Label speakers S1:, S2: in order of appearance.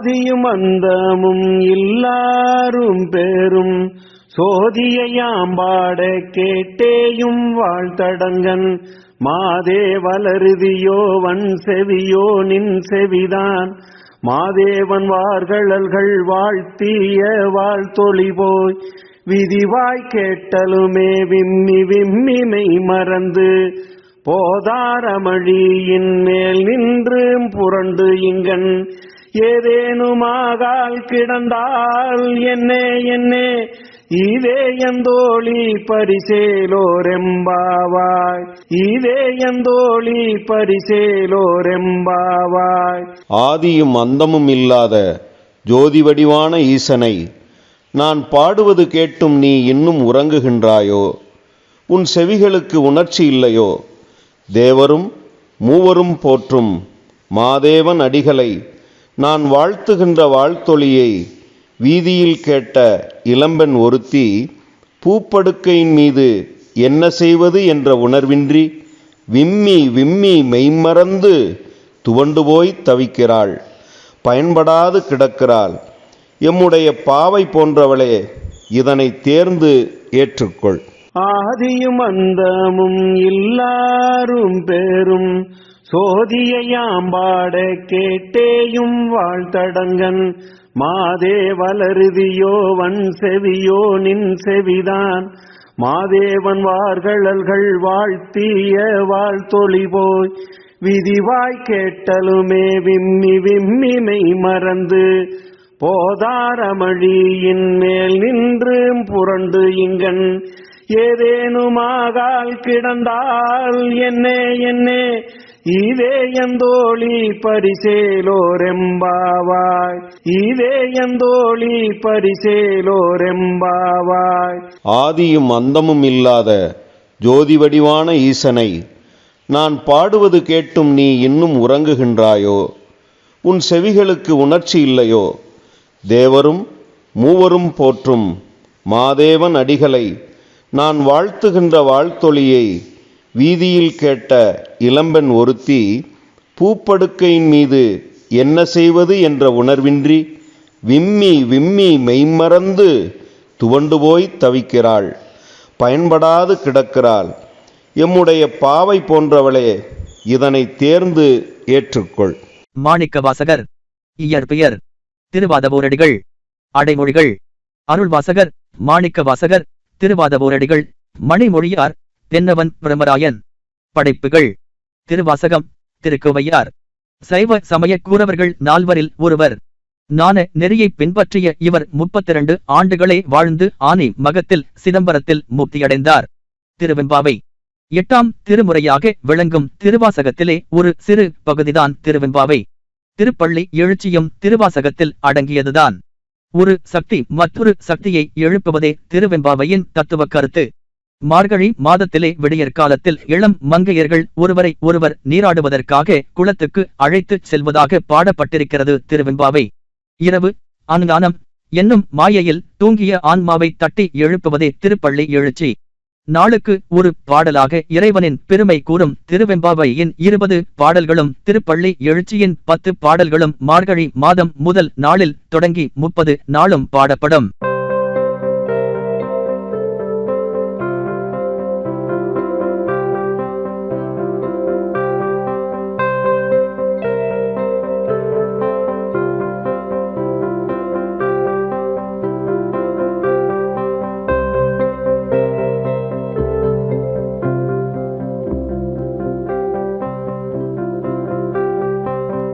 S1: ஆதியும் அந்தமும் எல்லாரும் பேரும். சோதியையாம்பாட கேட்டேயும் வாழ்த்தடங்கன். மாதே வளருதியோ வன் செவியோ நின் செவிதான் மாதேவன் வார்களல்கள் வாழ்த்திய வாழ்த்தொழி போய் விதிவாய் கேட்டலுமே விம்மி விம்மி மெய் மறந்து. போதாரமழியின் மேல் நின்று புரண்டு இங்கன். ஏதேனுமாகால் கிடந்தால் என்னே என்னே இதே எந்தோழி பரிசேலோரெம்பாவாய். இதே எந்தோழி பரிசேலோரெம்பாவாய்.
S2: ஆதியும் அந்தமும் இல்லாத ஜோதி வடிவான ஈசனை நான் பாடுவது கேட்டும் நீ இன்னும் உறங்குகின்றாயோ? உன் செவிகளுக்கு உணர்ச்சி இல்லையோ? தேவரும் மூவரும் போற்றும் மாதேவன் அடிகளை நான் வாழ்த்துகின்ற வாழ்த்தொழியை வீதியில் கேட்ட இளம்பெண் ஒருத்தி பூப்படுக்கையின் மீது என்ன செய்வது என்ற உணர்வின்றி விம்மி விம்மி மெய்மறந்து துவண்டு போய் தவிக்கிறாள். பயன்படாது கிடக்கிறாள். எம்முடைய பாவை போன்றவளே இதனை தேர்ந்து ஏற்றுக்கொள்.
S1: ஆதியும் அந்தமும் எல்லாரும் பேரும் சோதியையாம்பாட கேட்டேயும் வாழ்த்தடங்கன். மாதே வளருதியோ வன் செவியோ நின் செவிதான் மாதேவன் வார்களல்கள் வாழ்த்திய வாழ்த்தொழி போய். விதிவாய் கேட்டலுமே விம்மி விம்மி மெய் மறந்து. போதாரமழியின் மேல் நின்று புரண்டு இங்கன். ஏதேனுமாகால் கிடந்தால் என்னே என்னே. இதே எந்தோழி பரிசேலோரெம்பாவாய். இதே எந்தோழி பரிசேலோரெம்பாவாய்.
S2: ஆதியும் அந்தமும் இல்லாத ஜோதி வடிவான ஈசனை நான் பாடுவது கேட்டும் நீ இன்னும் உறங்குகின்றாயோ? உன் செவிகளுக்கு உணர்ச்சி இல்லையோ? தேவரும் மூவரும் போற்றும் மாதேவன் அடிகளை நான் வாழ்த்துகின்ற வாழ்த்தொழியை வீதியில் கேட்ட இளம்பெண் ஒருத்தி பூப்படுக்கையின் மீது என்ன செய்வது என்ற உணர்வின்றி விம்மி விம்மி மெய்மறந்து துவண்டு போய் தவிக்கிறாள். பயன்படாது கிடக்கிறாள். எம்முடைய பாவை போன்றவளே இதனை தேர்ந்து ஏற்றுக்கொள்.
S3: மாணிக்கவாசகர் இயற்பெயர் திருவாதவூரடிகள் அடைமொழிகள் அருள்வாசகர் மாணிக்கவாசகர் திருவாதவூரடிகள் மணிமொழியார் தென்னவன் பிரமராயன். படைப்புகள் திருவாசகம் திருக்குவையார் சைவ சமய கூறவர்கள் நால்வரில் ஒருவர். நான நெறியைப் பின்பற்றிய இவர் முப்பத்திரண்டு ஆண்டுகளே வாழ்ந்து ஆனி மகத்தில் சிதம்பரத்தில் முக்தியடைந்தார். திருவெம்பாவை. எட்டாம் திருமுறையாக விளங்கும் திருவாசகத்திலே ஒரு சிறு பகுதிதான் திருவெம்பாவை. திருப்பள்ளி எழுச்சியும் திருவாசகத்தில் அடங்கியதுதான். ஒரு சக்தி மற்றொரு சக்தியை எழுப்புவதே திருவெம்பாவையின் தத்துவ கருத்து. மார்கழி மாதத்திலே விடியற் காலத்தில் இளம் மங்கையர்கள் ஒருவரை ஒருவர் நீராடுவதற்காக குளத்துக்கு அழைத்துச் செல்வதாக பாடப்பட்டிருக்கிறது திருவெம்பாவை. இரவு அனுதானம் என்னும் மாயையில் தூங்கிய ஆன்மாவை தட்டி எழுப்புவதே திருப்பள்ளி எழுச்சி. நாளுக்கு ஒரு பாடலாக இறைவனின் பெருமை கூறும் திருவெம்பாவையின் இருபது பாடல்களும் திருப்பள்ளி எழுச்சியின் பத்து பாடல்களும் மார்கழி மாதம் முதல் நாளில் தொடங்கி முப்பது நாளும் பாடப்படும்.